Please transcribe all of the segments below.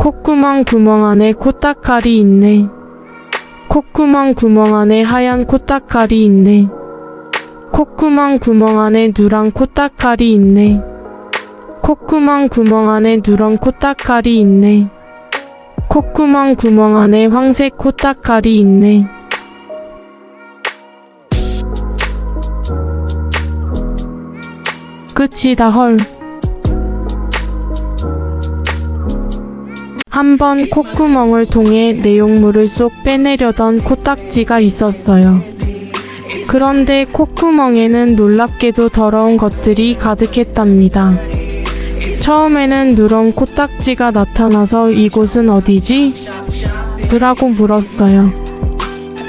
콧구멍 구멍 안에 코딱칼이 있네. 콧구멍 구멍 안에 하얀 코딱칼이 있네. 콧구멍 구멍 안에 누런 코딱칼이 있네. 콧구멍 구멍 안에 누런 코딱칼이 있네. 콧구멍 구멍 안에 황색 코딱칼이 있네. 끝이다 헐. 한 번 콧구멍을 통해 내용물을 쏙 빼내려던 코딱지가 있었어요. 그런데 콧구멍에는 놀랍게도 더러운 것들이 가득했답니다. 처음에는 누런 코딱지가 나타나서 이곳은 어디지? 라고 물었어요.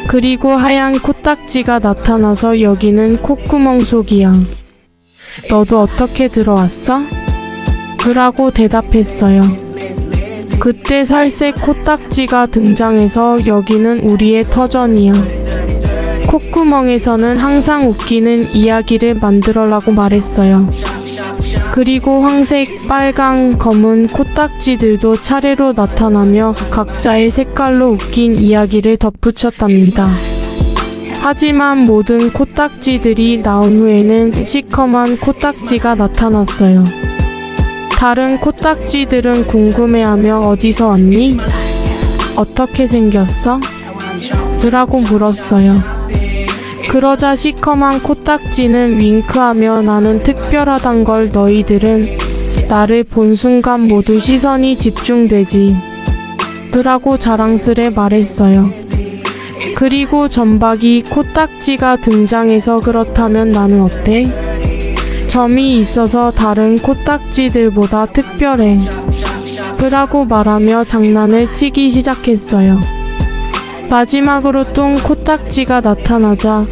그리고 하얀 코딱지가 나타나서 여기는 콧구멍 속이야. 너도 어떻게 들어왔어? 그라고 대답했어요. 그때 살색 코딱지가 등장해서 여기는 우리의 터전이야. 콧구멍에서는 항상 웃기는 이야기를 만들어라고 말했어요. 그리고 황색, 빨강, 검은 코딱지들도 차례로 나타나며 각자의 색깔로 웃긴 이야기를 덧붙였답니다. 하지만 모든 코딱지들이 나온 후에는 시커먼 코딱지가 나타났어요. 다른 코딱지들은 궁금해하며 어디서 왔니? 어떻게 생겼어? 라고 물었어요. 그러자 시커먼 코딱지는 윙크하며 나는 특별하단 걸 너희들은 나를 본 순간 모두 시선이 집중되지. 라고 자랑스레 말했어요. 그리고 전박이 코딱지가 등장해서 그렇다면 나는 어때? 점이 있어서 다른 코딱지들보다 특별해. 그라고 말하며 장난을 치기 시작했어요. 마지막으로 똥 코딱지가 나타나자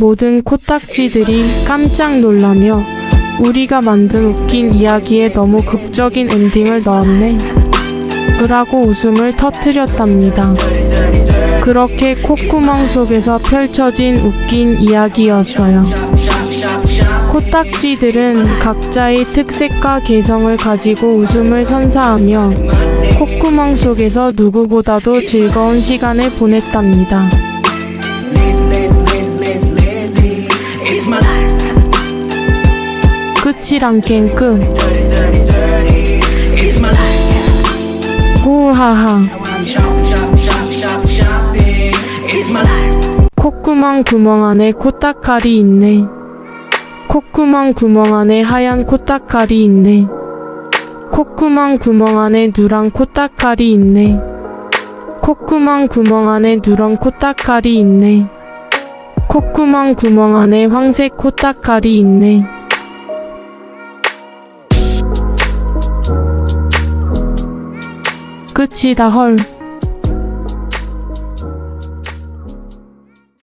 모든 코딱지들이 깜짝 놀라며 우리가 만든 웃긴 이야기에 너무 극적인 엔딩을 넣었네. 그라고 웃음을 터뜨렸답니다. 그렇게 콧구멍 속에서 펼쳐진 웃긴 이야기였어요. 코딱지들은 각자의 특색과 개성을 가지고 웃음을 선사하며 콧구멍 속에서 누구보다도 즐거운 시간을 보냈답니다. It's my life. 콧구멍 구멍 안에 코딱칼이 있네. 콧구멍 구멍 안에 하얀 코딱칼이 있네. 콧구멍 구멍 안에 누런 코딱칼이 있네. 콧구멍 구멍 안에 누런 코딱칼이 있네. 콧구멍 구멍 안에 황색 코딱칼이 있네. 끝이다 헐.